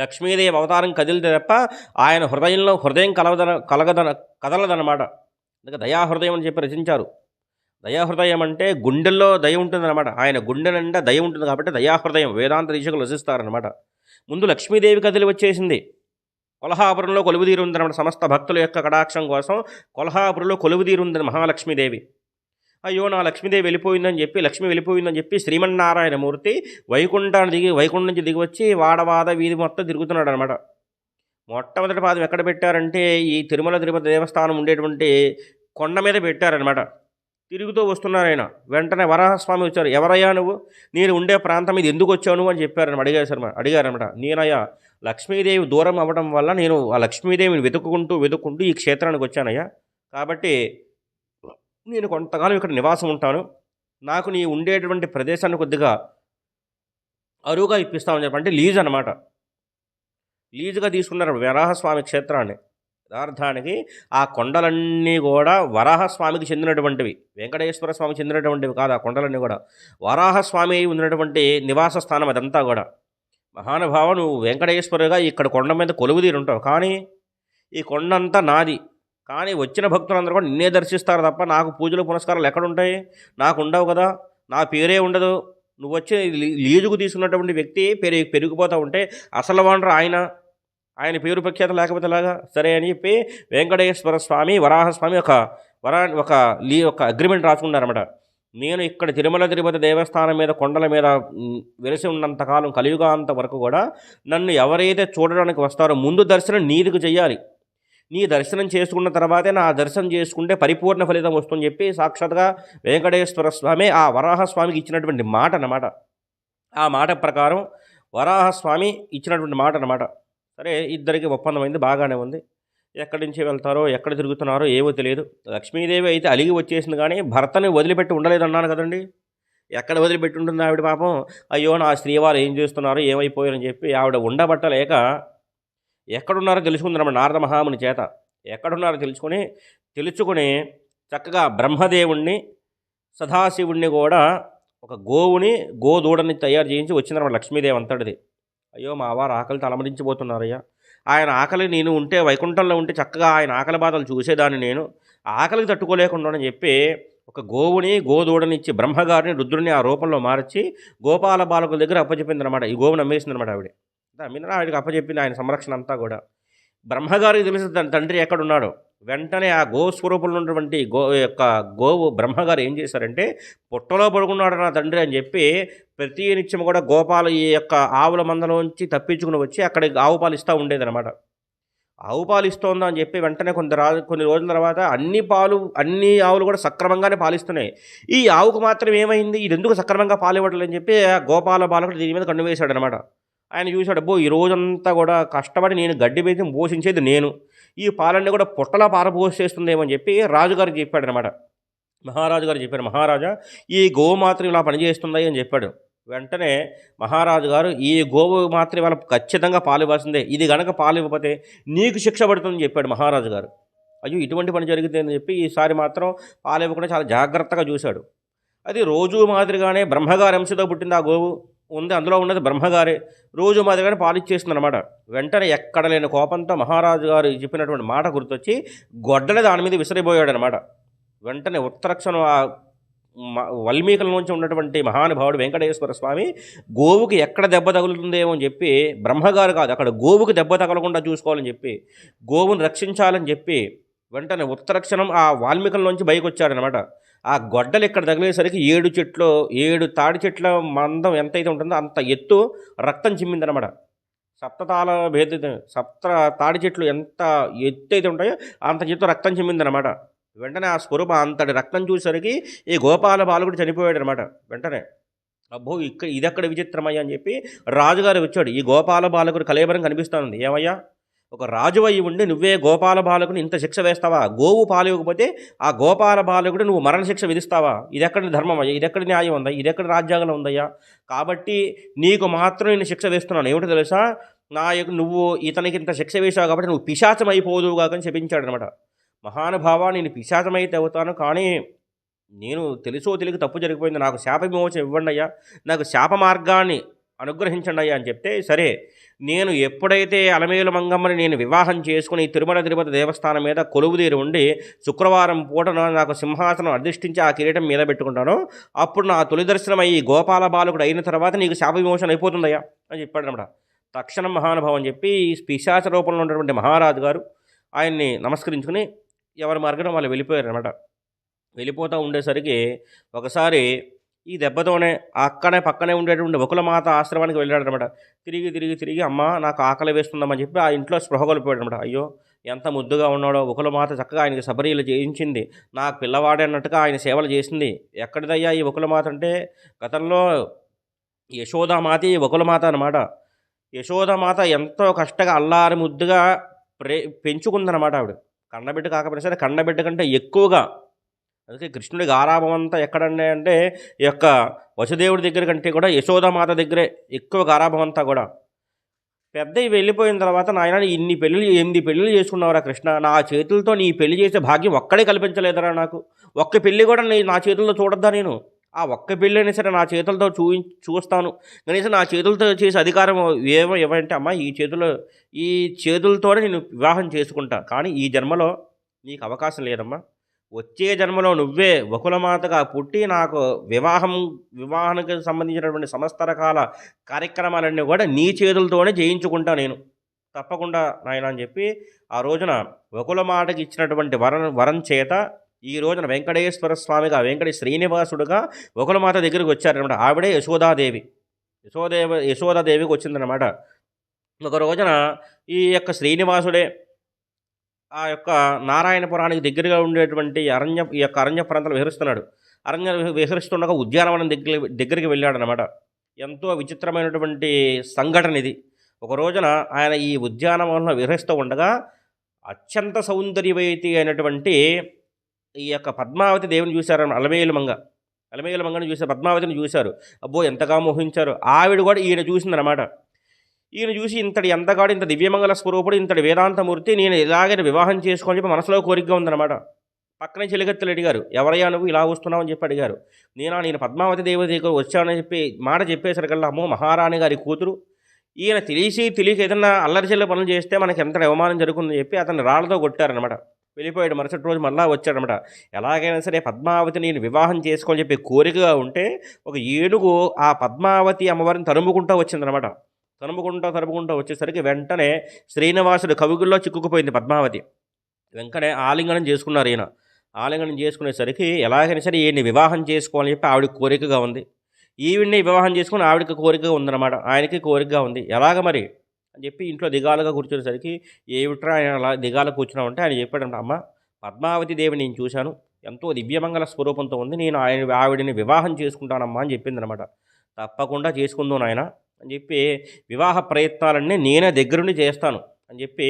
లక్ష్మీదేవి అవతారం కదిలితే తప్ప ఆయన హృదయంలో హృదయం కలవదన కలగదన కదలదనమాట అందుకే దయాహృదయం అని చెప్పి రచించారు. దయాహృదయం అంటే గుండెల్లో దయ ఉంటుందన్నమాట. ఆయన గుండె నిండా దయ ఉంటుంది కాబట్టి దయాహృదయం వేదాంత దీక్షకులు రచిస్తారనమాట ముందు లక్ష్మీదేవి కదిలి వచ్చేసింది. కొల్హాపురంలో కొలువుదీరు ఉందన్నమాట. సమస్త భక్తుల యొక్క కటాక్షం కోసం కొల్హాపురంలో కొలువుదీరు ఉందని మహాలక్ష్మీదేవి. అయ్యో నా లక్ష్మీదేవి వెళ్ళిపోయిందని చెప్పి లక్ష్మి వెళ్ళిపోయిందని చెప్పి శ్రీమన్నారాయణమూర్తి వైకుంఠాన్ని దిగి వైకుంఠం నుంచి దిగి వచ్చి వాడవాద వీధి మొత్తం తిరుగుతున్నాడు అనమాట మొట్టమొదటి పాదం ఎక్కడ పెట్టారంటే ఈ తిరుమల తిరుపతి దేవస్థానం ఉండేటువంటి కొండ మీద పెట్టారనమాట తిరుగుతూ వస్తున్నారు ఆయన. వెంటనే వరాహస్వామి వచ్చారు. ఎవరయ్యా నువ్వు? నేను ఉండే ప్రాంతం మీద ఎందుకు వచ్చావు? అని చెప్పారని అడిగారు అడిగారనమాట నేనయ్యా లక్ష్మీదేవి దూరం అవ్వడం వల్ల నేను ఆ లక్ష్మీదేవిని వెతుక్కుంటూ వెతుక్కుంటూ ఈ క్షేత్రానికి వచ్చానయ్యా. కాబట్టి నేను కొంతకాలం ఇక్కడ నివాసం ఉంటాను. నాకు నీ ఉండేటువంటి ప్రదేశాన్ని కొద్దిగా అరువుగా ఇప్పిస్తామని చెప్పి అంటే లీజ్ అనమాట లీజుగా తీసుకున్నారు వరాహస్వామి క్షేత్రాన్ని. యథార్థానికి ఆ కొండలన్నీ కూడా వరాహస్వామికి చెందినటువంటివి. వెంకటేశ్వర స్వామికి చెందినటువంటివి కాదు ఆ కొండలన్నీ కూడా. వరాహస్వామి ఉన్నటువంటి నివాస స్థానం అదంతా కూడా. మహానుభావ నువ్వు వెంకటేశ్వరుగా ఇక్కడ కొండ మీద కొలువుదీరుంటావు కానీ ఈ కొండ అంతా నాది. కానీ వచ్చిన భక్తులందరూ కూడా నిన్నే దర్శిస్తారు తప్ప నాకు పూజలు పునస్కారాలు ఎక్కడుంటాయి? నాకు ఉండవు కదా? నా పేరే ఉండదు. నువ్వు వచ్చి లీజుకు తీసుకున్నటువంటి వ్యక్తి పెరిగి పెరిగిపోతూ ఉంటే అసలు వాండరు ఆయన. ఆయన పేరు ప్రఖ్యాత లేకపోతే లాగా సరే అని చెప్పి వెంకటేశ్వర స్వామి వరాహస్వామి ఒక వరా ఒక లీ ఒక అగ్రిమెంట్ రాసుకున్నారన్నమాట. నేను ఇక్కడ తిరుమల తిరుపతి దేవస్థానం మీద కొండల మీద వెలిసి ఉన్నంతకాలం కలియుగాంత వరకు కూడా నన్ను ఎవరైతే చూడడానికి వస్తారో ముందు దర్శనం నీదికి చేయాలి నీ దర్శనం చేసుకున్న తర్వాతే నా దర్శనం చేసుకుంటే పరిపూర్ణ ఫలితం వస్తుందని చెప్పి సాక్షాత్గా వెంకటేశ్వర స్వామి ఆ వరాహస్వామికి ఇచ్చినటువంటి మాట అన్నమాట. ఆ మాట ప్రకారం వరాహస్వామి ఇచ్చినటువంటి మాట అన్నమాట. సరే ఇద్దరికి ఒప్పందమైంది బాగానే ఉంది. ఎక్కడి నుంచి వెళ్తారో ఎక్కడ తిరుగుతున్నారో ఏవో తెలియదు. లక్ష్మీదేవి అయితే అలిగి వచ్చేసింది కానీ భర్తని వదిలిపెట్టి ఉండలేదు అన్నాను కదండి. ఎక్కడ వదిలిపెట్టి ఉంటుంది ఆవిడ పాపం. అయ్యో నా స్త్రీ వారు ఏం చేస్తున్నారు ఏమైపోయారని చెప్పి ఆవిడ ఉండబట్టలేక ఎక్కడున్నారో తెలుసుకుందన్నమాట నారద మహాముని చేత ఎక్కడున్నారో తెలుసుకొని తెలుసుకుని చక్కగా బ్రహ్మదేవుణ్ణి సదాశివుణ్ణి కూడా ఒక గోవుని గోదూడని తయారు చేయించి వచ్చిందన్నమాట లక్ష్మీదేవి అంతటిది. అయ్యో మా వారు ఆకలితో అలమరించిపోతున్నారయ్యా. ఆయన ఆకలి నేను ఉంటే వైకుంఠంలో ఉంటే చక్కగా ఆయన ఆకలి బాధలు చూసేదాన్ని నేను. ఆకలికి తట్టుకోలేకుండా అని చెప్పి ఒక గోవుని గోదూడని ఇచ్చి బ్రహ్మగారిని రుద్రుని ఆ రూపంలో మార్చి గోపాల బాలకుల దగ్గర అప్పచెప్పింది అనమాట ఈ గోవుని అమ్మేసిందనమాట ఆవిడ. అమ్మిన ఆవిడకి అప్పచెప్పింది ఆయన సంరక్షణ అంతా కూడా. బ్రహ్మగారికి తెలిసి తన తండ్రి ఎక్కడున్నాడో. వెంటనే ఆ గో స్వరూపంలో ఉన్నటువంటి గో యొక్క గోవు బ్రహ్మగారు ఏం చేశారంటే పుట్టలో పడుకున్నాడు నా తండ్రి అని చెప్పి ప్రతి నిత్యం కూడా గోపాల ఈ యొక్క ఆవుల మందలోంచి తప్పించుకుని వచ్చి అక్కడ ఆవు పాలు ఇస్తూ ఉండేదన్నమాట. ఆవు పాలు ఇస్తోందా అని చెప్పి వెంటనే కొంత రా కొన్ని రోజుల తర్వాత అన్ని పాలు అన్ని ఆవులు కూడా సక్రమంగానే పాలిస్తున్నాయి. ఈ ఆవుకు మాత్రం ఏమైంది? ఇది ఎందుకు సక్రమంగా పాలు ఇవ్వట్లేదని చెప్పి ఆ గోపాల బాలకుడు దీని మీద కన్ను వేశాడు అనమాట ఆయన చూశాడు బో ఈ రోజంతా కూడా కష్టపడి నేను గడ్డి బీజం పోషించేది నేను. ఈ పాలన్నీ కూడా పుట్టలా పారపోసేస్తుందేమో అని చెప్పి రాజుగారికి చెప్పాడు అనమాట మహారాజు గారు చెప్పాడు మహారాజా ఈ గోవు మాత్రం ఇలా పనిచేస్తుంది అని చెప్పాడు. వెంటనే మహారాజు గారు ఈ గోవు మాత్రం వాళ్ళ ఖచ్చితంగా పాలు ఇవ్వాల్సిందే ఇది గనక పాలు ఇవ్వకపోతే నీకు శిక్ష పడుతుందని చెప్పాడు మహారాజు గారు. అయ్యో ఇటువంటి పని జరుగుతుందని చెప్పి ఈసారి మాత్రం పాలు ఇవ్వకుండా చాలా జాగ్రత్తగా చూశాడు. అది రోజు మాదిరిగానే బ్రహ్మగారి అంశతో పుట్టింది ఆ గోవు. ఉంది. అందులో ఉన్నది బ్రహ్మగారే. రోజు మాదిరిగానే పాలిచ్చేసింది అనమాట వెంటనే ఎక్కడ లేని కోపంతో మహారాజు గారు చెప్పినటువంటి మాట గుర్తొచ్చి గొడ్డల దాని మీద విసిరిపోయాడు అనమాట వెంటనే ఉత్తరక్షణం ఆ మ- వల్మీకుల నుంచి ఉన్నటువంటి మహానుభావుడు వెంకటేశ్వర స్వామి గోవుకి ఎక్కడ దెబ్బ తగులుతుందేమో అని చెప్పి బ్రహ్మగారు కాదు అక్కడ గోవుకి దెబ్బ తగలకుండా చూసుకోవాలని చెప్పి గోవుని రక్షించాలని చెప్పి వెంటనే ఉత్తరక్షణం ఆ వాల్మీకుల బయటకు వచ్చాడనమాట ఆ గొడ్డలు ఇక్కడ తగిలేసరికి ఏడు చెట్లు ఏడు తాడి చెట్ల మందం ఎంతైతే ఉంటుందో అంత ఎత్తు రక్తం చిమ్మిందనమాట సప్తతాల భేద సప్త తాడి చెట్లు ఎంత ఎత్తు అయితే ఉంటాయో అంత ఎత్తు రక్తం చిమ్మిందనమాట వెంటనే ఆ స్వరూప అంతటి రక్తం చూసేసరికి ఈ గోపాల బాలకుడు చనిపోయాడు అనమాట వెంటనే. అబ్బో ఇక్కడ ఇదెక్కడ విచిత్రమయ్యా అని చెప్పి రాజుగారు వచ్చాడు. ఈ గోపాల బాలకుడు కలేబరం కనిపిస్తుంది ఏమయ్యా? ఒక రాజు అయి ఉండి నువ్వే గోపాల బాలకుని ఇంత శిక్ష వేస్తావా? గోవు పాలివ్వకపోతే ఆ గోపాల బాలకుడు నువ్వు మరణశిక్ష విధిస్తావా? ఇదెక్కడ ధర్మం అయ్యా? ఇదెక్కడ న్యాయం ఉందా ఇదెక్కడ రాజ్యాంగం ఉందయ్యా? కాబట్టి నీకు మాత్రం నేను శిక్ష వేస్తున్నాను. ఏమిటో తెలుసా? నా యొక్క నువ్వు ఇతనికి ఇంత శిక్ష వేశావు కాబట్టి నువ్వు పిశాచం అయిపోదువు కాకని చెప్పించాడు అనమాట మహానుభావ నేను పిశాచమైతే అవుతాను కానీ నేను తెలుసో తెలియక తప్పు జరిగిపోయింది. నాకు శాప విమోచన ఇవ్వండి అయ్యా నాకు శాప మార్గాన్ని అనుగ్రహించండి అయ్యా అని చెప్తే సరే నేను ఎప్పుడైతే అలమేలు మంగమ్మని నేను వివాహం చేసుకుని తిరుమల తిరుపతి దేవస్థానం మీద కొలువుదీరి ఉండి శుక్రవారం పూటన నాకు సింహాసనం అధిష్ఠించి ఆ కిరీటం మీద పెట్టుకుంటానో అప్పుడు నా తొలి దర్శనం అయ్యి గోపాల బాలకుడు అయిన తర్వాత నీకు శాప విమోచన అయిపోతుందయ్యా అని చెప్పాడు అనమాట తక్షణం మహానుభావం అని చెప్పి పిశాచ రూపంలో ఉన్నటువంటి మహారాజు గారు ఆయన్ని నమస్కరించుకుని ఎవరి మార్గం వాళ్ళు వెళ్ళిపోయారు అనమాట వెళ్ళిపోతూ ఉండేసరికి ఒకసారి ఈ దెబ్బతోనే అక్కడే పక్కనే ఉండేటువంటి వకులమాత ఆశ్రమానికి వెళ్ళాడు అనమాట తిరిగి తిరిగి తిరిగి అమ్మ నాకు ఆకలి వేస్తుందమ్మని చెప్పి ఆ ఇంట్లో స్పృహ అనమాట అయ్యో ఎంత ముద్దుగా ఉన్నాడో వకులమాత చక్కగా ఆయనకి సబరీలు చేయించింది. నాకు పిల్లవాడే అన్నట్టుగా ఆయన సేవలు చేసింది. ఎక్కడిదయ్యా ఈ వకులమాత అంటే గతంలో యశోదామాత ఈ వకులమాత అనమాట యశోదామాత ఎంతో కష్టంగా అల్లారి ముద్దుగా ప్రే పెంచుకుందనమాట ఆవిడ. కన్నబిడ్డ కాకపోయినా సరే కన్నబిడ్డ కంటే ఎక్కువగా అందుకే కృష్ణుడికి ఆరామం అంతా ఎక్కడండి అంటే ఈ యొక్క వసుదేవుడి దగ్గర కంటే కూడా యశోదామాత దగ్గరే ఎక్కువ ఆరామం అంతా కూడా. పెద్ద వెళ్ళిపోయిన తర్వాత నాయన ఇన్ని పెళ్ళిళ్ళు ఎనిమిది పెళ్ళిళ్ళు చేసుకున్నావురా కృష్ణ. నా చేతులతో నీ పెళ్ళి చేసే భాగ్యం ఒక్కడే కల్పించలేదురా నాకు. ఒక్క పెళ్ళి కూడా నీ నా చేతుల్లో చూడద్దా నేను? ఆ ఒక్క పెళ్ళి అయినా సరే నా చేతులతో చూ చూస్తాను. కనీసం నా చేతులతో చేసే అధికారం ఏమో ఏమంటే అమ్మా ఈ చేతులు ఈ చేతులతోనే నేను వివాహం చేసుకుంటా. కానీ ఈ జన్మలో నీకు అవకాశం లేదమ్మా. వచ్చే జన్మలో నువ్వే వకులమాతగా పుట్టి నాకు వివాహం వివాహానికి సంబంధించినటువంటి సమస్త రకాల కార్యక్రమాలన్నీ కూడా నీ చేతులతోనే చేయించుకుంటా నేను. తప్పకుండా నాయన అని చెప్పి ఆ రోజున వకులమాటకి ఇచ్చినటువంటి వరం వరం చేత ఈ రోజున వెంకటేశ్వర స్వామిగా వెంకటే శ్రీనివాసుడుగా వకులమాత దగ్గరికి వచ్చారనమాట ఆవిడే యశోదాదేవి. యశోదేవ యశోదాదేవికి వచ్చిందనమాట ఒక రోజున ఈ యొక్క శ్రీనివాసుడే ఆ యొక్క నారాయణపురానికి దగ్గరగా ఉండేటువంటి అరణ్య ఈ యొక్క అరణ్య ప్రాంతాలు విహరిస్తున్నాడు. అరణ్య విహరిస్తుండగా ఉద్యానవనం దగ్గర దగ్గరికి వెళ్ళాడనమాట ఎంతో విచిత్రమైనటువంటి సంఘటన ఇది. ఒక రోజున ఆయన ఈ ఉద్యానవనంలో విహరిస్తూ ఉండగా అత్యంత సౌందర్యవైతి అయినటువంటి ఈ యొక్క పద్మావతి దేవుని చూశారు అలమేలు మంగ. అలమేలు మంగని చూశారు. పద్మావతిని చూశారు. అబ్బో ఎంతగా మోహించారు. ఆవిడ కూడా ఈయన చూసిందనమాట ఈయన చూసి ఇంతటి ఎంతగాడు ఇంత దివ్యమంగళ స్వరూపుడు ఇంతటి వేదాంతమూర్తి నేను ఇలాగైనా వివాహం చేసుకొని చెప్పి మనసులో కోరికగా ఉందన్నమాట. పక్కనే చెలిగత్తులు అడిగారు ఎవరయ్యా నువ్వు ఇలా వస్తున్నావు అని చెప్పి అడిగారు. నేనా నేను పద్మావతి దేవి దగ్గర వచ్చానని చెప్పి మాట చెప్పేసరికల్లా అమ్మో మహారాణి గారి కూతురు ఈయన తెలిసి తెలియక ఏదన్నా అల్లరిచెల్ల పనులు చేస్తే మనకి ఎంత అవమానం జరుగుతుందని చెప్పి అతను రాళ్ళతో కొట్టారనమాట వెళ్ళిపోయాడు మరుసటి రోజు మళ్ళా వచ్చాడనమాట ఎలాగైనా సరే పద్మావతి నేను వివాహం చేసుకోని చెప్పి కోరికగా ఉంటే ఒక ఏనుగు ఆ పద్మావతి అమ్మవారిని తరుముకుంటూ వచ్చిందనమాట తరుముకుంటూ తరుముకుంటూ వచ్చేసరికి వెంటనే శ్రీనివాసుడు కవిగుల్లో చిక్కుకుపోయింది పద్మావతి. వెంకనే ఆలింగనం చేసుకున్నారు ఈయన. ఆలింగనం చేసుకునేసరికి ఎలాగైనా సరే ఈయన్ని వివాహం చేసుకోవాలని చెప్పి ఆవిడ కోరికగా ఉంది. ఈవిడ్ని వివాహం చేసుకుని ఆవిడకి కోరికగా ఉందన్నమాట. ఆయనకి కోరికగా ఉంది. ఎలాగ మరి? అని చెప్పి ఇంట్లో దిగాలుగా కూర్చునేసరికి ఏమిట్రా ఆయన అలా దిగాల కూర్చున్నామంటే ఆయన చెప్పాడంట అమ్మ పద్మావతి దేవి నేను చూశాను. ఎంతో దివ్యమంగళ స్వరూపంతో ఉంది. నేను ఆయన ఆవిడని వివాహం చేసుకుంటానమ్మా అని చెప్పిందనమాట తప్పకుండా చేసుకుందాం నాయన. అని చెప్పి వివాహ ప్రయత్నాలన్నీ నేనే దగ్గరుండి చేస్తాను అని చెప్పి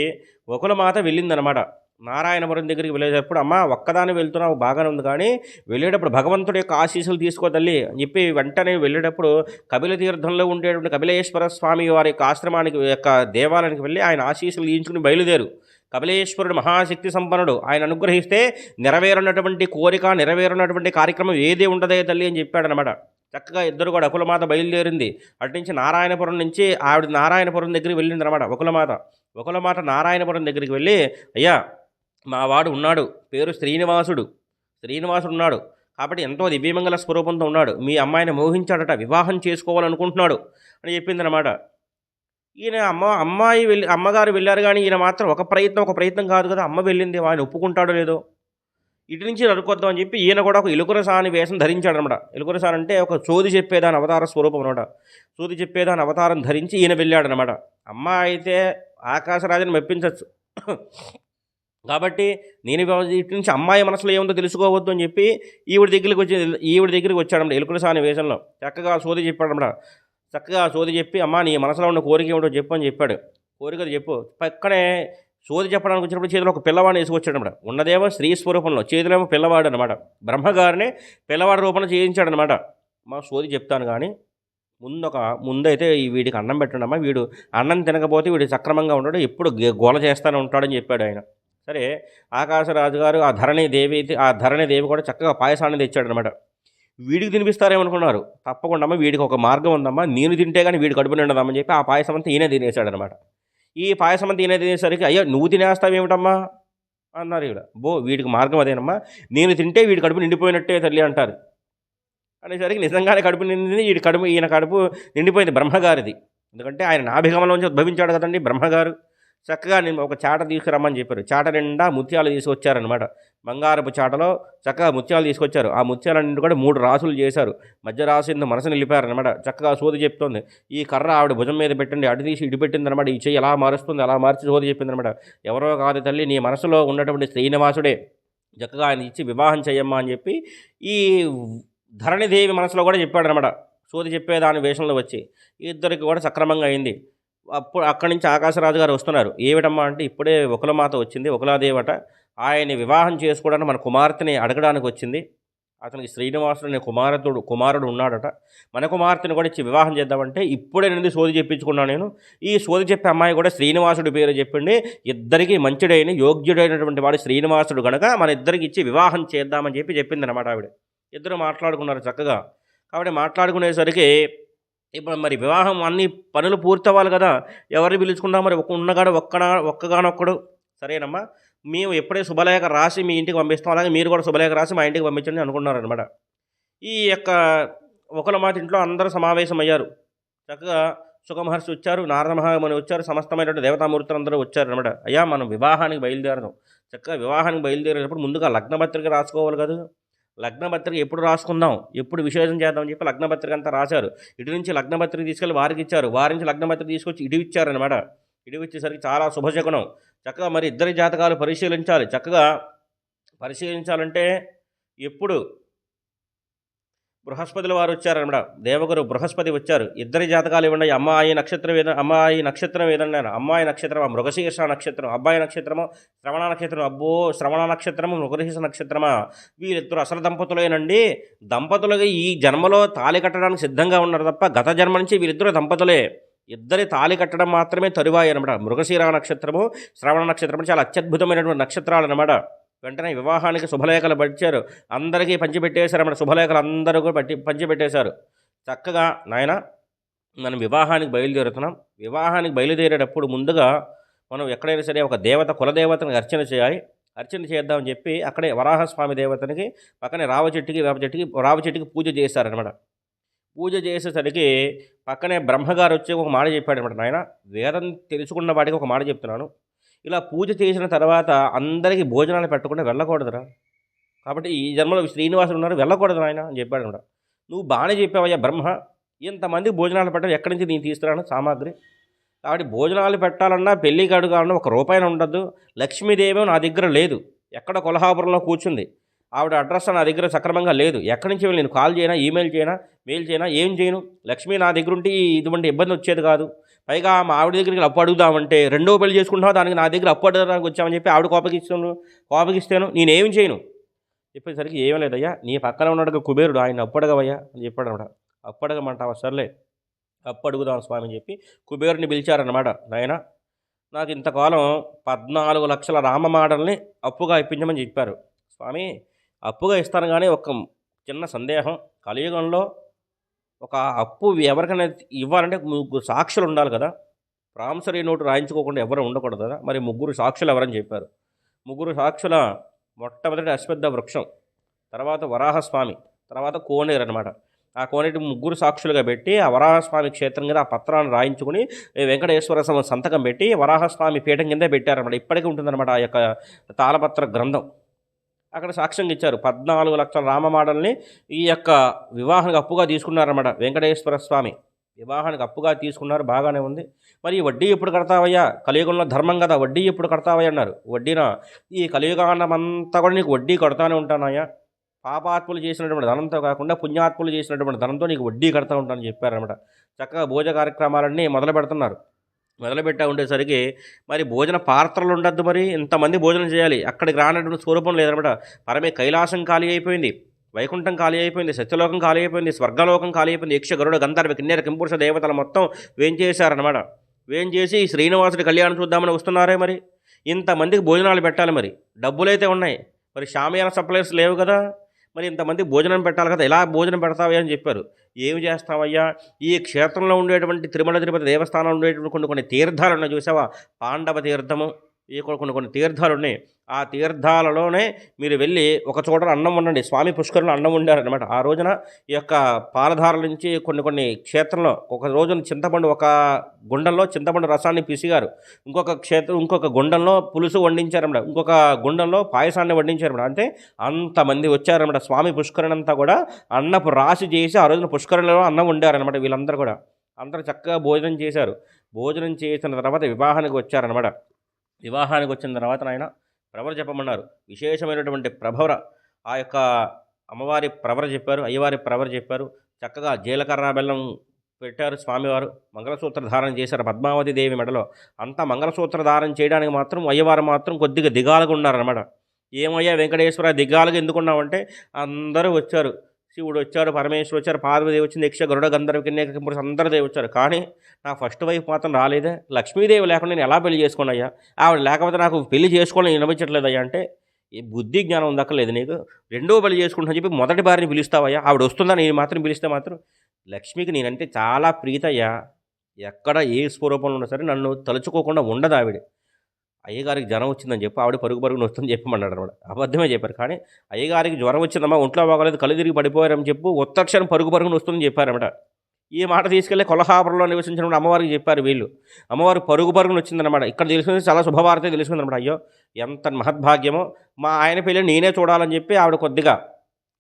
ఒకల మాత వెళ్ళిందనమాట నారాయణపురం దగ్గరికి వెళ్ళేటప్పుడు అమ్మ ఒక్కదాని వెళ్తున్నావు బాగానే ఉంది. కానీ వెళ్ళేటప్పుడు భగవంతుడి యొక్క ఆశీస్సులు తీసుకో తల్లి అని చెప్పి వెంటనే వెళ్ళేటప్పుడు కపిల తీర్థంలో ఉండేటువంటి కపిలేశ్వర స్వామి వారి యొక్క ఆశ్రమానికి యొక్క దేవాలయానికి వెళ్ళి ఆయన ఆశీస్సులు తీయించుకుని బయలుదేరు. కపిలేశ్వరుడు మహాశక్తి సంపన్నుడు. ఆయన అనుగ్రహిస్తే నెరవేరున్నటువంటి కోరిక నెరవేరున్నటువంటి కార్యక్రమం ఏదే ఉండదే తల్లి అని చెప్పాడనమాట చక్కగా ఇద్దరు కూడా అకులమాత బయలుదేరింది. అటు నుంచి నారాయణపురం నుంచి ఆవిడ నారాయణపురం దగ్గరికి వెళ్ళింది అనమాట ఒకలమాత ఒకలమాత నారాయణపురం దగ్గరికి వెళ్ళి అయ్యా మా వాడు ఉన్నాడు పేరు శ్రీనివాసుడు. శ్రీనివాసుడు ఉన్నాడు. కాబట్టి ఎంతో దివ్యమంగళ స్వరూపంతో ఉన్నాడు. మీ అమ్మాయిని మోహించాడట వివాహం చేసుకోవాలనుకుంటున్నాడు. అని చెప్పిందనమాట ఈయన అమ్మ అమ్మాయి వెళ్ళి అమ్మగారు వెళ్ళారు కానీ ఈయన మాత్రం ఒక ప్రయత్నం ఒక ప్రయత్నం కాదు కదా అమ్మ వెళ్ళింది ఆయన ఒప్పుకుంటాడో లేదో. ఇటు నుంచి నడుకొద్దాం అని చెప్పి ఈయన కూడా ఒక ఇలుకురసాని వేషం ధరించాడు అనమాట ఇలుకురసాని అంటే ఒక చోది చెప్పేదాని అవతార స్వరూపం అనమాట. చోది చెప్పేదాని అవతారం ధరించి ఈయన వెళ్ళాడనమాట. అమ్మ అయితే ఆకాశరాజుని మెప్పించవచ్చు కాబట్టి నేను ఇటు నుంచి అమ్మాయి మనసులో ఏముందో తెలుసుకోవద్దు అని చెప్పి ఈవిడ దగ్గరికి వచ్చి ఈవిడ దగ్గరికి వచ్చాడన్నమాట ఎలుకురసాని వేషంలో. చక్కగా సోది చెప్పాడన్నమాట చక్కగా సోది చెప్పి అమ్మ నీ మనసులో ఉన్న కోరిక ఏమిటో చెప్పు అని చెప్పాడు. కోరికలు చెప్పు. పక్కనే సోది చెప్పడానికి వచ్చినప్పుడు చేతిలో ఒక పిల్లవాడిని వేసుకొచ్చాడు అనమాట ఉన్నదేమో స్త్రీ స్వరూపంలో చేతిలేమో పిల్లవాడు అనమాట బ్రహ్మగారిని పిల్లవాడి రూపంలో చేయించాడు అనమాట మా సోది చెప్తాను కానీ ముందు ఒక ముందైతే ఈ వీడికి అన్నం పెట్టండి వీడు అన్నం తినకపోతే వీడు సక్రమంగా ఉంటాడు ఎప్పుడు గోల చేస్తానే ఉంటాడని చెప్పాడు ఆయన. సరే ఆకాశరాజు గారు ఆ ధరణి దేవి ఆ ధరణి దేవి కూడా చక్కగా పాయసాన్ని తెచ్చాడు అనమాట వీడికి తినిపిస్తారేమనుకున్నారు? తప్పకుండా వీడికి ఒక మార్గం ఉందమ్మా. నేను తింటే కానీ వీడి కడుపు నిండదమ్మని చెప్పి ఆ పాయసం అంతా ఈయనే తినేశాడనమాట ఈ పాయసం అంతా తినేసరికి అయ్యో నువ్వు తినేస్తావేమిటమ్మా అన్నారు ఇక్కడ బో వీడికి మార్గం అదేనమ్మా. నేను తింటే వీడి కడుపు నిండిపోయినట్టే తల్లి అంటారు. అనేసరికి నిజంగానే కడుపు నిండింది. వీడి కడుపు ఈయన కడుపు నిండిపోయింది బ్రహ్మగారిది. ఎందుకంటే ఆయన నాభిగమనంలోంచి ఉద్భవించాడు కదండి బ్రహ్మగారు. చక్కగా నేను ఒక చాట తీసుకురమ్మని చెప్పారు. చాట నిండా ముత్యాలు తీసుకొచ్చారనమాట బంగారపు చాటలో చక్కగా ముత్యాలు తీసుకొచ్చారు. ఆ ముత్యాలన్నింటి కూడా మూడు రాసులు చేశారు. మధ్య రాసింది మనసు నిలిపారనమాట చక్కగా సోది చెప్తోంది. ఈ కర్ర ఆవిడ భుజం మీద పెట్టండి అటు తీసి ఇటు పెట్టిందనమాట ఈ చెయ్యి ఎలా మారుస్తుంది అలా మార్చి సోది చెప్పిందనమాట ఎవరో కాదు తల్లి నీ మనసులో ఉన్నటువంటి శ్రీనివాసుడే. చక్కగా ఆయన ఇచ్చి వివాహం చేయమ్మా అని చెప్పి ఈ ధరణిదేవి మనసులో కూడా చెప్పాడనమాట సోది చెప్పేదాని వేషంలో వచ్చి ఇద్దరికి కూడా సక్రమంగా అయింది. అప్పుడు అక్కడి నుంచి ఆకాశరాజు గారు వస్తున్నారు. ఏమిటమ్మా అంటే ఇప్పుడే ఒకలమాత వచ్చింది ఒకలాదేవట. ఆయన్ని వివాహం చేసుకోవడానికి మన కుమార్తెని అడగడానికి వచ్చింది. అతనికి శ్రీనివాసుడు అనే కుమారతుడు కుమారుడు ఉన్నాడట. మన కుమార్తెని కూడా ఇచ్చి వివాహం చేద్దామంటే ఇప్పుడే నుండి సోది చెప్పించుకున్నాను నేను? ఈ సోది చెప్పే అమ్మాయి కూడా శ్రీనివాసుడి పేరు చెప్పిండి ఇద్దరికి మంచిడైన యోగ్యుడైనటువంటి వాడు శ్రీనివాసుడు గనక మన ఇద్దరికి ఇచ్చి వివాహం చేద్దామని చెప్పి చెప్పింది అనమాట ఆవిడ. ఇద్దరు మాట్లాడుకున్నారు చక్కగా. కాబట్టి మాట్లాడుకునేసరికి ఇప్పుడు మరి వివాహం అన్ని పనులు పూర్తవ్వాలి కదా? ఎవరిని పిలుచుకున్నా మరి ఒక ఉన్నగాడు ఒక్కడ ఒక్కగానొక్కడు. సరేనమ్మా. మేము ఎప్పుడే శుభలేఖ రాసి మీ ఇంటికి పంపిస్తాం. అలాగే మీరు కూడా శుభలేఖ రాసి మా ఇంటికి పంపించండి అనుకున్నారనమాట ఈ యొక్క ఒకల మాట ఇంట్లో అందరూ సమావేశమయ్యారు. చక్కగా సుఖమహర్షి వచ్చారు నారద మహాముని వచ్చారు సమస్తమైనటువంటి దేవతామూర్తులు అందరూ వచ్చారనమాట అయ్యా మనం వివాహానికి బయలుదేరదాం. చక్కగా వివాహానికి బయలుదేరేటప్పుడు ముందుగా లగ్నపత్రిక రాసుకోవాలి కదా. లగ్నపత్రిక ఎప్పుడు రాసుకుందాం? ఎప్పుడు విశేషం చేద్దామని చెప్పి లగ్నపత్రిక అంతా రాశారు. ఇటు నుంచి లగ్నపత్రిక తీసుకెళ్ళి వారికి ఇచ్చారు. వారి నుంచి లగ్నపత్రిక తీసుకొచ్చి ఇటు ఇచ్చారనమాట ఇటు ఇచ్చేసరికి చాలా శుభశకునం చక్కగా మరి ఇద్దరి జాతకాలు పరిశీలించాలి. చక్కగా పరిశీలించాలంటే ఎప్పుడు? బృహస్పతుల వారు వచ్చారనమాట. దేవగురు బృహస్పతి వచ్చారు. ఇద్దరి జాతకాలు ఇవ్వండి అమ్మాయి నక్షత్రం ఏదో అమ్మాయి నక్షత్రం ఏదన్నాను అమ్మాయి నక్షత్రం మృగశీర్ష నక్షత్రం. అబ్బాయి నక్షత్రము? శ్రవణ నక్షత్రం. అబ్బో శ్రవణ నక్షత్రము? మృగశీర్ష నక్షత్రమా? వీరిద్దరు అసలు దంపతులేనండి. దంపతులుగా ఈ జన్మలో తాళి కట్టడానికి సిద్ధంగా ఉన్నారు తప్ప గత జన్మ నుంచి వీరిద్దరు దంపతులే. ఇద్దరి తాళి కట్టడం మాత్రమే తరువాయి అనమాట మృగశీర నక్షత్రము శ్రవణ నక్షత్రము చాలా అత్యద్భుతమైనటువంటి నక్షత్రాలు అనమాట వెంటనే వివాహానికి శుభలేఖలు పట్టారు అందరికీ పంచిపెట్టేశారు అన్నమాట శుభలేఖలు అందరూ కూడా పట్టి పంచిపెట్టేశారు. చక్కగా నాయన మనం వివాహానికి బయలుదేరుతున్నాం. వివాహానికి బయలుదేరేటప్పుడు ముందుగా మనం ఎక్కడైనా సరే ఒక దేవత కులదేవతని అర్చన చేయాలి. అర్చన చేద్దామని చెప్పి అక్కడే వరాహస్వామి దేవతనికి పక్కనే రావ చెట్టుకి వేప చెట్టుకి రావ చెట్టుకి పూజ చేశారనమాట పూజ చేసేసరికి పక్కనే బ్రహ్మగారు వచ్చి ఒక మాట చెప్పాడు అనమాట నాయన వేదం తెలుసుకున్న వాడికి ఒక మాట చెప్తున్నాను. ఇలా పూజ చేసిన తర్వాత అందరికీ భోజనాలు పెట్టకుండా వెళ్ళకూడదురా. కాబట్టి ఈ జన్మలో శ్రీనివాసులు ఉన్నారు వెళ్ళకూడదు ఆయన అని చెప్పాడు అనమాట నువ్వు బాగానే చెప్పావయ్యా బ్రహ్మ ఇంతమంది భోజనాలు పెట్టడం ఎక్కడి నుంచి నేను తీసుకురాను సామాగ్రి? కాబట్టి భోజనాలు పెట్టాలన్నా పెళ్ళి కావాలన్నా ఒక రూపాయి ఉండద్దు. లక్ష్మీదేవి నా దగ్గర లేదు. ఎక్కడ కొల్హాపురంలో కూర్చుంది? ఆవిడ అడ్రస్ నా దగ్గర సక్రమంగా లేదు. ఎక్కడి నుంచి నేను కాల్ చేయనా ఈమెయిల్ చేయనా మెయిల్ చేయనా ఏం చేయను? లక్ష్మి నా దగ్గర ఉంటే ఇటువంటి ఇబ్బంది వచ్చేది కాదు. పైగా మా ఆవిడ దగ్గరికి అప్పు అడుగుదామంటే రెండో పెళ్ళి చేసుకుంటావు దానికి నా దగ్గర అప్పు అడగడానికి వచ్చామని చెప్పి ఆవిడ కోపగిస్తాను కోపగిస్తాను నేనేం చేయను? చెప్పేసరికి ఏం లేదయ్యా నీ పక్కన ఉన్నాడు కుబేరుడు ఆయన అప్పడగవయ్యా అని చెప్పాడు అనమాట అప్పడగమంటావా సర్లే అప్పు అడుగుదాం స్వామి అని చెప్పి కుబేరుని పిలిచారన్నమాట. నాయన నాకు ఇంతకాలం పద్నాలుగు లక్షల రామమాడల్ని అప్పుగా ఇప్పించమని చెప్పారు. స్వామి అప్పుగా ఇస్తాను కానీ ఒక చిన్న సందేహం. కలియుగంలో ఒక అప్పు ఎవరికైనా ఇవ్వాలంటే ముగ్గురు సాక్షులు ఉండాలి కదా. ప్రామిసరీ నోటు రాయించుకోకుండా ఎవరు ఉండకూడదు కదా. మరి ముగ్గురు సాక్షులు ఎవరని చెప్పారు. ముగ్గురు సాక్షుల మొట్టమొదటి అశ్వద్ధ వృక్షం తర్వాత వరాహస్వామి తర్వాత కోనేరు అనమాట ఆ కోనేటి ముగ్గురు సాక్షులుగా పెట్టి ఆ వరాహస్వామి క్షేత్రం కింద ఆ పత్రాన్ని రాయించుకుని వెంకటేశ్వర స్వామి సంతకం పెట్టి వరాహస్వామి పీఠం కిందే పెట్టారనమాట ఇప్పటికీ ఉంటుందన్నమాట ఆ యొక్క తాళపత్ర గ్రంథం. అక్కడ సాక్ష్యంగా ఇచ్చారు పద్నాలుగు లక్షల రామమాడల్ని ఈ యొక్క వివాహానికి అప్పుగా తీసుకున్నారన్నమాట వెంకటేశ్వర స్వామి. వివాహానికి అప్పుగా తీసుకున్నారు బాగానే ఉంది. మరి వడ్డీ ఎప్పుడు కడతావయ్యా? కలియుగంలో ధర్మం కదా వడ్డీ ఎప్పుడు కడతావయ్యా అన్నారు. వడ్డీన? ఈ కలియుగాండం అంతా కూడా నీకు వడ్డీ కడతానే ఉంటానయ్యా. పాపాత్ములు చేసినటువంటి ధనంతో కాకుండా పుణ్యాత్ములు చేసినటువంటి ధనంతో నీకు వడ్డీ కడతా ఉంటానని చెప్పారనమాట చక్కగా భోజ కార్యక్రమాలన్నీ మొదలు పెడుతున్నారు. మొదలుపెట్టా ఉండేసరికి మరి భోజన పాత్రలు ఉండద్దు మరి ఇంతమంది భోజనం చేయాలి. అక్కడికి రానటువంటి స్వరూపం లేదనమాట. పరమే కైలాసం ఖాళీ అయిపోయింది వైకుంఠం ఖాళీ అయిపోయింది సత్యలోకం ఖాళీ అయిపోయింది స్వర్గలోకం ఖాళీ అయిపోయింది యక్ష గరుడ గంధర్వ కిన్నెర కింపురుష దేవతలు మొత్తం వేం చేశారనమాట. వేం చేసి శ్రీనివాసుడి కళ్యాణం చూద్దామని వస్తున్నారే మరి? ఇంతమందికి భోజనాలు పెట్టాలి మరి. డబ్బులైతే ఉన్నాయి. మరి షామియాన సప్లైస్ లేవు కదా. మరి ఇంతమంది భోజనం పెట్టాలి కదా ఎలా భోజనం పెడతావయ్యా అని చెప్పారు. ఏమి చేస్తావయ్యా? ఈ క్షేత్రంలో ఉండేటువంటి తిరుమల తిరుపతి దేవస్థానంలో ఉండేటువంటి కొన్ని కొన్ని తీర్థాలు ఉన్నాయి చూసావా? పాండవ తీర్థము ఈ కొన్ని కొన్ని తీర్థాలు ఉన్నాయి ఆ తీర్థాలలోనే మీరు వెళ్ళి ఒక చోట అన్నం ఉండండి స్వామి పుష్కరంలో అన్నం వండారనమాట ఆ రోజున ఈ యొక్క పాలధారల నుంచి కొన్ని కొన్ని క్షేత్రంలో ఒక రోజున చింతపండు ఒక గుండంలో చింతపండు రసాన్ని పిసిగారు. ఇంకొక క్షేత్రం ఇంకొక గుండంలో పులుసు వండించారన్నమాట. ఇంకొక గుండంలో పాయసాన్ని వండించారన్నమాట. అంటే అంతమంది వచ్చారన్నమాట. స్వామి పుష్కరణంతా కూడా అన్నపు రాశి చేసి ఆ రోజున పుష్కరణలో అన్నం వండారనమాట వీళ్ళందరూ కూడా. అందరూ చక్కగా భోజనం చేశారు. భోజనం చేసిన తర్వాత వివాహానికి వచ్చారనమాట వివాహానికి వచ్చిన తర్వాత ఆయన ప్రవర చెప్పమన్నారు విశేషమైనటువంటి ప్రభవర. ఆ యొక్క అమ్మవారి ప్రవర చెప్పారు అయ్యవారి ప్రవర చెప్పారు. చక్కగా జీలకర్ర బెల్లం పెట్టారు స్వామివారు. మంగళసూత్ర ధారణ చేశారు పద్మావతి దేవి మెడలో. అంతా మంగళసూత్ర ధారణ చేయడానికి మాత్రం అయ్యవారు మాత్రం కొద్దిగా దిగాలుగా ఉన్నారన్నమాట. ఏమయ్యా వెంకటేశ్వర దిగాలుగా ఎందుకున్నామంటే అందరూ వచ్చారు. శివుడు వచ్చారు పరమేశ్వరు వచ్చారు పార్వదేవి వచ్చింది యక్ష గరుడ గంధర్వ కిన్నెక పురుష అందరూ దేవి వచ్చారు. కానీ నా ఫస్ట్ వైఫ్ మాత్రం రాలేదే. లక్ష్మీదేవి లేకుండా నేను ఎలా పెళ్ళి చేసుకున్నాయ్యా ఆవిడ లేకపోతే నాకు పెళ్ళి చేసుకోవాలని వినిపించట్లేదయ్యా అంటే ఈ బుద్ధి జ్ఞానం దక్కలేదు నీకు. రెండో పెళ్ళి చేసుకుంటా చెప్పి మొదటి భార్యని పిలుస్తావయ్యా ఆవిడ వస్తుందా నేను మాత్రం పిలిస్తే మాత్రం లక్ష్మికి నేనంటే చాలా ప్రీతయ్యా ఎక్కడ ఏ స్వరూపంలో ఉన్నా సరే నన్ను తలుచుకోకుండా ఉండదు ఆవిడ. అయ్యగారికి జ్వరం వచ్చిందని చెప్పి ఆవిడ పరుగు పరుగున వస్తుందని చెప్పమన్నాడు అనమాట. అబద్ధమే చెప్పారు. కానీ అయ్యగారికి జ్వరం వచ్చిందమ్మా ఒంట్లో బాగోలేదు కళ్ళు తిరిగి పడిపోయారని చెప్పు ఒత్తక్షరం పరుగు పరుగున వస్తుందని చెప్పారన్నమాట. ఈ మాట తీసుకెళ్ళి కొలహాపురంలో నివసించిన అమ్మవారికి చెప్పారు వీళ్ళు. అమ్మవారు పరుగు పరుగును వచ్చిందనమాట ఇక్కడ తెలుసుకుంది చాలా శుభవార్త తెలుసుకుందనమాట అయ్యో ఎంత మహద్భాగ్యమో. మా ఆయన పెళ్ళి నేనే చూడాలని చెప్పి ఆవిడ కొద్దిగా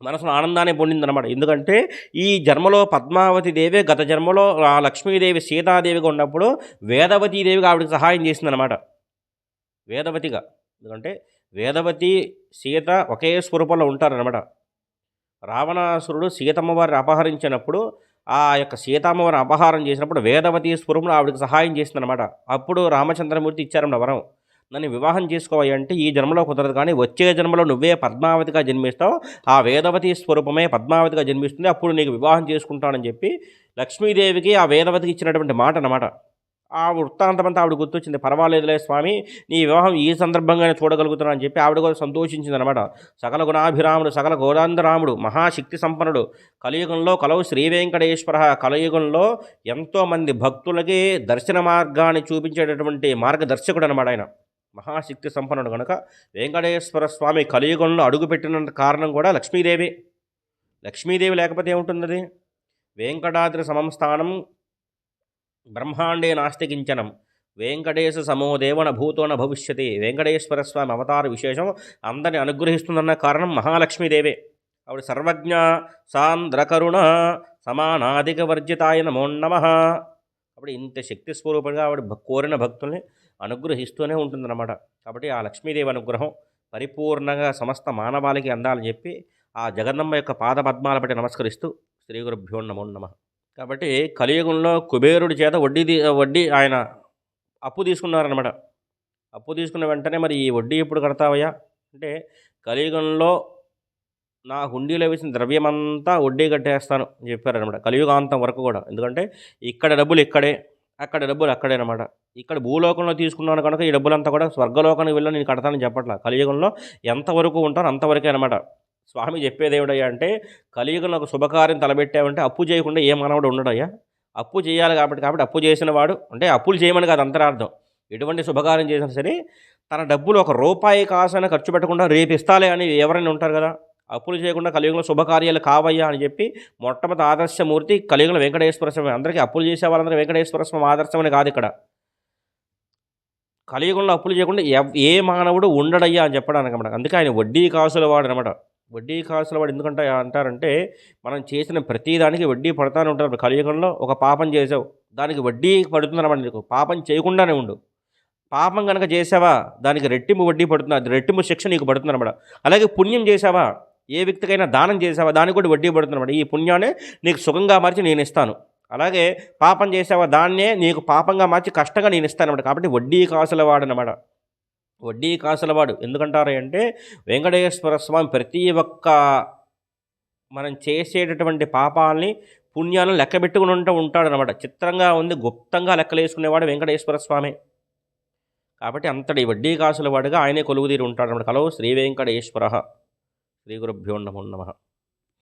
మనసులో ఆనందాన్ని పొందిందనమాట ఎందుకంటే ఈ జన్మలో పద్మావతి దేవి గత జన్మలో ఆ లక్ష్మీదేవి సీతాదేవిగా ఉన్నప్పుడు వేదవతీ దేవిగా ఆవిడకి సహాయం చేసిందనమాట వేదవతిగా. ఎందుకంటే వేదవతి సీత ఒకే స్వరూపంలో ఉంటారనమాట రావణాసురుడు సీతమ్మవారిని అపహరించినప్పుడు ఆ యొక్క సీతమ్మవారిని అపహారం చేసినప్పుడు వేదవతి స్వరూపంలో ఆవిడకి సహాయం చేసిందనమాట అప్పుడు రామచంద్రమూర్తి ఇచ్చారన్న వరం. నన్ను వివాహం చేసుకోవాలి అంటే ఈ జన్మలో కుదరదు కానీ వచ్చే జన్మలో నువ్వే పద్మావతిగా జన్మిస్తావు. ఆ వేదవతి స్వరూపమే పద్మావతిగా జన్మిస్తుంది. అప్పుడు నీకు వివాహం చేసుకుంటానని చెప్పి లక్ష్మీదేవికి ఆ వేదవతికి ఇచ్చినటువంటి మాట అనమాట ఆ వృత్తాంతమంతా ఆవిడ గుర్తొచ్చింది. పర్వాలేదులే స్వామి నీ వివాహం ఈ సందర్భంగానే చూడగలుగుతున్నా అని చెప్పి ఆవిడ కూడా సంతోషించింది అనమాట సకల గుణాభిరాముడు సకల గోదాంధరాముడు మహాశక్తి సంపన్నుడు. కలియుగంలో కలవు శ్రీ వెంకటేశ్వర కలియుగంలో ఎంతోమంది భక్తులకి దర్శన మార్గాన్ని చూపించేటటువంటి మార్గదర్శకుడు అనమాట ఆయన. మహాశక్తి సంపన్నుడు కనుక వెంకటేశ్వర స్వామి కలియుగంలో అడుగుపెట్టిన కారణం కూడా లక్ష్మీదేవి. లక్ష్మీదేవి లేకపోతే ఏముంటుంది? వెంకటాద్రి సమస్థానం బ్రహ్మాండే నాస్తికించనం. వెంకటేశ సమోదేవన భూతోన భవిష్యతి. వెంకటేశ్వర స్వామి అవతార విశేషం అందరిని అనుగ్రహిస్తుందన్న కారణం మహాలక్ష్మీదేవే. ఆవిడ సర్వజ్ఞ సాంద్రకరుణ సమానాధిక వర్జితాయ నమో నమ. అప్పుడు ఇంత శక్తి స్వరూపంగా ఆవిడ కోరిన భక్తుల్ని అనుగ్రహిస్తూనే ఉంటుందన్నమాట. కాబట్టి ఆ లక్ష్మీదేవి అనుగ్రహం పరిపూర్ణంగా సమస్త మానవాళికి అందాలని చెప్పి ఆ జగన్నమ్మ యొక్క పాద పద్మాల బట్టి నమస్కరిస్తూ శ్రీ గురుభ్యో నమో నమ. కాబట్టి కలియుగంలో కుబేరుడి చేత వడ్డీ తీ- వడ్డీ ఆయన అప్పు తీసుకున్నారనమాట అప్పు తీసుకున్న వెంటనే మరి ఈ వడ్డీ ఎప్పుడు కడతావయ్యా? అంటే కలియుగంలో నా హుండీలో వేసిన ద్రవ్యమంతా వడ్డీ కట్టేస్తాను అని చెప్పారనమాట కలియుగాంతం వరకు కూడా. ఎందుకంటే ఇక్కడ డబ్బులు ఇక్కడే అక్కడ డబ్బులు అక్కడే అనమాట ఇక్కడ భూలోకంలో తీసుకున్నాను కనుక ఈ డబ్బులంతా కూడా స్వర్గలోకానికి వెళ్ళి నేను కడతానని చెప్పట్లా. కలియుగంలో ఎంతవరకు ఉంటాను అంతవరకే అనమాట స్వామి చెప్పేది ఏమిటయ్యా అంటే కలియుగంలో ఒక శుభకార్యం తలబెట్టామంటే అప్పు చేయకుండా ఏ మానవుడు ఉండడయ్యా? అప్పు చేయాలి కాబట్టి కాబట్టి అప్పు చేసిన వాడు. అంటే అప్పులు చేయమని కాదు అంతరార్థం. ఎటువంటి శుభకార్యం చేసినా సరే తన డబ్బులు ఒక రూపాయి కాసైనా ఖర్చు పెట్టకుండా రేపు ఇస్తాలే అని ఎవరైనా ఉంటారు కదా? అప్పులు చేయకుండా కలియుగంలో శుభకార్యాలు కావయ్యా అని చెప్పి మొట్టమొదటి ఆదర్శమూర్తి కలియుగంలో వెంకటేశ్వర స్వామి అందరికీ అప్పులు చేసే వాళ్ళందరూ వెంకటేశ్వర స్వామి ఆదర్శం అని కాదు ఇక్కడ. కలియుగంలో అప్పులు చేయకుండా ఎవ్- ఏ మానవుడు ఉండడయ్యా అని చెప్పడానికి అనమాట అందుకే ఆయన వడ్డీ కాసుల వాడు అనమాట వడ్డీ కాసుల వాడు ఎందుకంటే అంటారంటే మనం చేసిన ప్రతిదానికి వడ్డీ పడతానే ఉంటారు. కలియుగంలో ఒక పాపం చేసావు దానికి వడ్డీ పడుతుందన్నమాట నీకు. పాపం చేయకుండానే ఉండు. పాపం కనుక చేసావా దానికి రెట్టింపు వడ్డీ పడుతుంది అది రెట్టింపు శిక్ష నీకు పడుతుంది అనమాట అలాగే పుణ్యం చేసావా ఏ వ్యక్తికైనా దానం చేసావా దానికి కూడా వడ్డీ పడుతుంది అనమాట ఈ పుణ్యాన్ని నీకు సుఖంగా మార్చి నేను ఇస్తాను. అలాగే పాపం చేసావా దాన్నే నీకు పాపంగా మార్చి కష్టంగా నేను ఇస్తాను అనమాట కాబట్టి వడ్డీ కాసుల వాడనమాట వడ్డీ కాసులవాడు. ఎందుకంటారు అంటే వెంకటేశ్వర స్వామి ప్రతి ఒక్క మనం చేసేటటువంటి పాపాలని పుణ్యాలను లెక్క పెట్టుకుని ఉంటూ ఉంటాడనమాట చిత్రంగా ఉంది గుప్తంగా లెక్కలేసుకునేవాడు వెంకటేశ్వర స్వామి. కాబట్టి అంతటి వడ్డీ కాసుల వాడుగా ఆయనే కొలువుదీరి ఉంటాడనమాట కలవు శ్రీ వెంకటేశ్వర. శ్రీ గురుభ్యో నమో నమ.